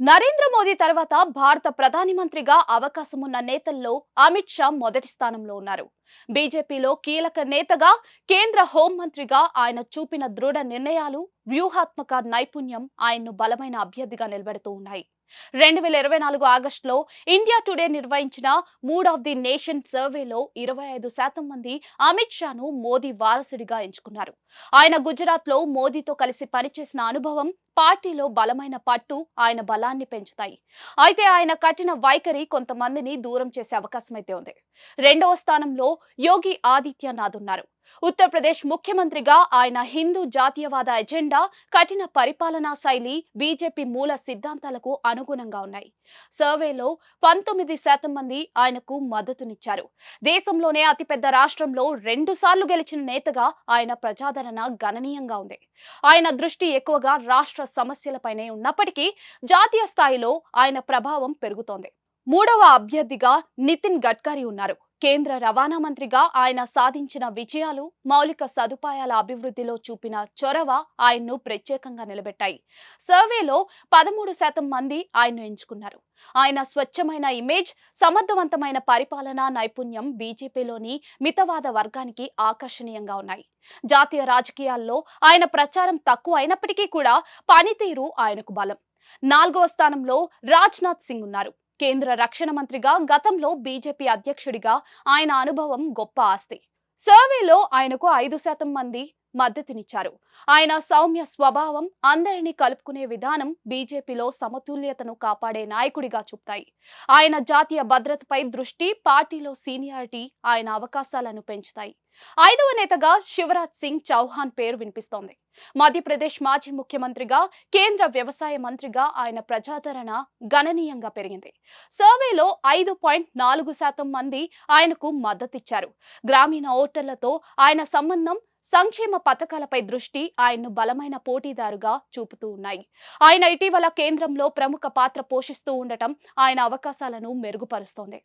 నరేంద్ర మోదీ తర్వాత భారత ప్రధాని మంత్రిగా అవకాశం ఉన్న నేతల్లో అమిత్ షా మొదటి స్థానంలో ఉన్నారు. బీజేపీలో కీలక నేతగా కేంద్ర హోంమంత్రిగా ఆయన చూపిన దృఢ నిర్ణయాలు వ్యూహాత్మక నైపుణ్యం ఆయన్ను బలమైన అభ్యర్థిగా నిలబెడుతూ ఉన్నాయి. రెండు వేల ఇరవై నాలుగు ఆగస్టులో ఇండియా టుడే నిర్వహించిన మూడ్ ఆఫ్ ది నేషన్ సర్వేలో ఇరవై ఐదు శాతం మంది అమిత్ షాను మోదీ వారసుడిగా ఎంచుకున్నారు. ఆయన గుజరాత్లో మోదీతో కలిసి పనిచేసిన అనుభవం పార్టీలో బలమైన పట్టు ఆయన బలాన్ని పెంచుతాయి. అయితే ఆయన కఠిన వైఖరి కొంతమందిని దూరం చేసే అవకాశం అయితే ఉంది. రెండవ స్థానంలో యోగి ఆదిత్యనాథ్ ఉన్నారు. ఉత్తరప్రదేశ్ ముఖ్యమంత్రిగా ఆయన హిందూ జాతీయవాద ఎజెండా కఠిన పరిపాలనా శైలి బీజేపీ మూల సిద్ధాంతాలకు అనుగుణంగా ఉన్నాయి. సర్వేలో పంతొమ్మిది శాతం మంది ఆయనకు మద్దతునిచ్చారు. దేశంలోనే అతిపెద్ద రాష్ట్రంలో రెండు సార్లు గెలిచిన నేతగా ఆయన ప్రజాదరణ గణనీయంగా ఉంది. ఆయన దృష్టి ఎక్కువగా రాష్ట్ర సమస్యలపైనే ఉన్నప్పటికీ జాతీయ స్థాయిలో ఆయన ప్రభావం పెరుగుతోంది. మూడవ అభ్యర్థిగా నితిన్ గడ్కరీ ఉన్నారు. కేంద్ర రవాణా మంత్రిగా ఆయన సాధించిన విజయాలు మౌలిక సదుపాయాల అభివృద్ధిలో చూపిన చొరవ ఆయన్ను ప్రత్యేకంగా నిలబెట్టాయి. సర్వేలో పదమూడు శాతం మంది ఆయన్ను ఎంచుకున్నారు. ఆయన స్వచ్ఛమైన ఇమేజ్ సమర్థవంతమైన పరిపాలనా నైపుణ్యం బీజేపీలోని మితవాద వర్గానికి ఆకర్షణీయంగా ఉన్నాయి. జాతీయ రాజకీయాల్లో ఆయన ప్రచారం తక్కువ అయినప్పటికీ కూడా పనితీరు ఆయనకు బలం. నాలుగవ స్థానంలో రాజ్నాథ్ సింగ్ ఉన్నారు. కేంద్ర రక్షణ మంత్రిగా గతంలో బీజేపీ అధ్యక్షుడిగా ఆయన అనుభవం గొప్ప ఆస్తి. సర్వేలో ఆయనకు ఐదు శాతం మంది మద్దతునిచ్చారు. ఆయన సౌమ్య స్వభావం అందరినీ కలుపుకునే విధానం బీజేపీలో సమతుల్యతను కాపాడే నాయకుడిగా చూపుతాయి. ఆయన జాతీయ భద్రతపై దృష్టి పార్టీలో సీనియారిటీ ఆయన అవకాశాలను పెంచుతాయి. ఐదవ నేతగా శివరాజ్ సింగ్ చౌహాన్ పేరు వినిపిస్తోంది. మధ్యప్రదేశ్ మాజీ ముఖ్యమంత్రిగా కేంద్ర వ్యవసాయ మంత్రిగా ఆయన ప్రజాదరణ గణనీయంగా పెరిగింది. సర్వేలో ఐదు పాయింట్ నాలుగు శాతం మంది ఆయనకు మద్దతిచ్చారు. గ్రామీణ ఓటర్లతో ఆయన సంబంధం సంక్షేమ పథకాలపై దృష్టి ఆయన్ను బలమైన పోటీదారుగా చూపుతూ ఉన్నాయి. ఆయన ఇటీవల కేంద్రంలో ప్రముఖ పాత్ర పోషిస్తూ ఉండటం ఆయన అవకాశాలను మెరుగుపరుస్తోంది.